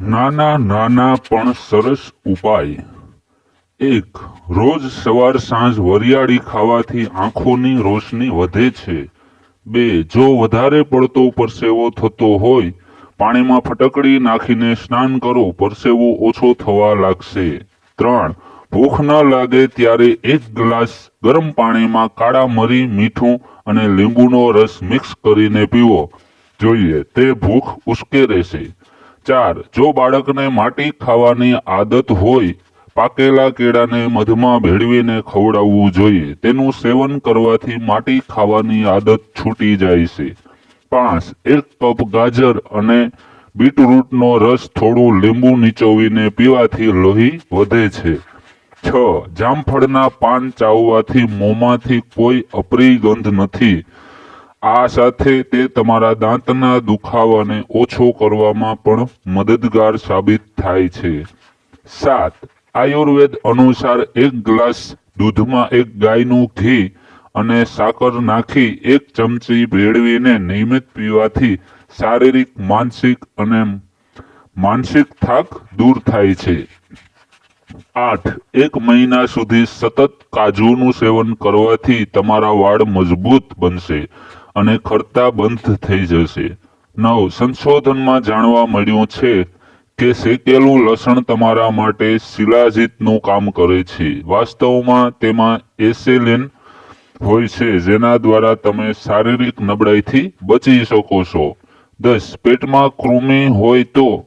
નાના નાના પણ સરસ ઉપાય. એક, રોજ સવાર સાંજ વરિયાળી ખાવાથી આંખોની રોશની વધે છે. બે, જો વધારે પડતો પરસેવો થતો હોય, પાણીમાં ફટકડી નાખીને સ્નાન કરો, પરસેવો ઓછો થવા લાગશે. ત્રણ, ભૂખ ન લાગે ત્યારે એક ગ્લાસ ગરમ પાણીમાં કાળા મરી, મીઠું અને લીંબુનો રસ મિક્સ કરીને પીવો. જોઈએ, તે ભૂખ ઉશ્કેરે છે ચાર જો બાળકને માટી ખાવાની આદત હોય, પાકેલા કેળાને મધમાં ભેળવીને ખવડાવવું જોઈએ. તેનું સેવન કરવાથી માટી ખાવાની આદત છૂટી જાય છે. પાંચ, એક કપ ગાજર અને બીટરૂટનો રસ થોડું લીંબુ નીચોવીને પીવાથી લોહી વધે છે. છ, જામફળના પાન ચાવવાથી મોંમાંથી કોઈ અપ્રિય ગંધ નથી. આ સાથે તે તમારા દાંતના દુખાવાને ઓછો કરવામાં પણ મદદગાર સાબિત થાય છે. સાત, આયુર્વેદ અનુસાર એક ગ્લાસ દૂધમાં એક ગાયનું ઘી અને સાકર નાખી એક ચમચી ભેળવીને નિયમિત પીવાથી શારીરિક, માનસિક અને માનસિક થાક દૂર થાય છે. આઠ, એક મહિના સુધી સતત કાજુનું સેવન કરવાથી તમારા વાળ મજબૂત બનશે. અને ખરતા બંધ થઈ જશે. નવ, સંશોધનમાં જાણવા મળ્યું છે કે શેકેલું લસણ તમારા માટે શિલાજીતનું કામ કરે છે. વાસ્તવમાં તેમાં એસેલિન હોય છે, જેના દ્વારા તમે શારીરિક નબળાઈથી બચી શકો છો. દસ, પેટમાં કૃમિ હોય તો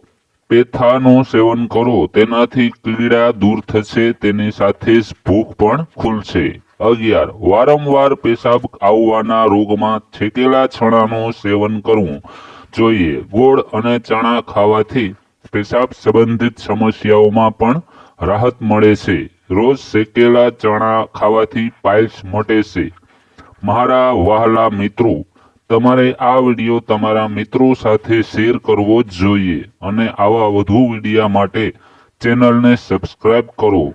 પેથાનું સેવન કરો. તેનાથી કીડા દૂર થશે, તેની સાથે જ ભૂખ પણ ખુલશે. અગિયાર, વારંવાર પેશાબ આવવાના રોગમાં છેકેલા ચણાનું સેવન કરવું. જોઈએ, ગોળ અને ચણા ખાવાથી પેશાબ સંબંધિત સમસ્યાઓમાં પણ રાહત મળે છે. રોજ શેકેલા ચણા ખાવાથી પાઇલ્સ મટે છે. મારા વહાલા મિત્રો, તમારે આ વીડિયો તમારા મિત્રો સાથે શેર કરવો જ જોઈએ અને આવા વધુ વિડીયા માટે ચેનલને સબસ્ક્રાઇબ કરો.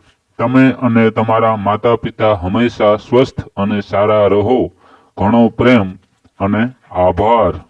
તમે અને તમારા માતા પિતા હંમેશા સ્વસ્થ અને સારા રહો. ઘણો પ્રેમ અને આભાર.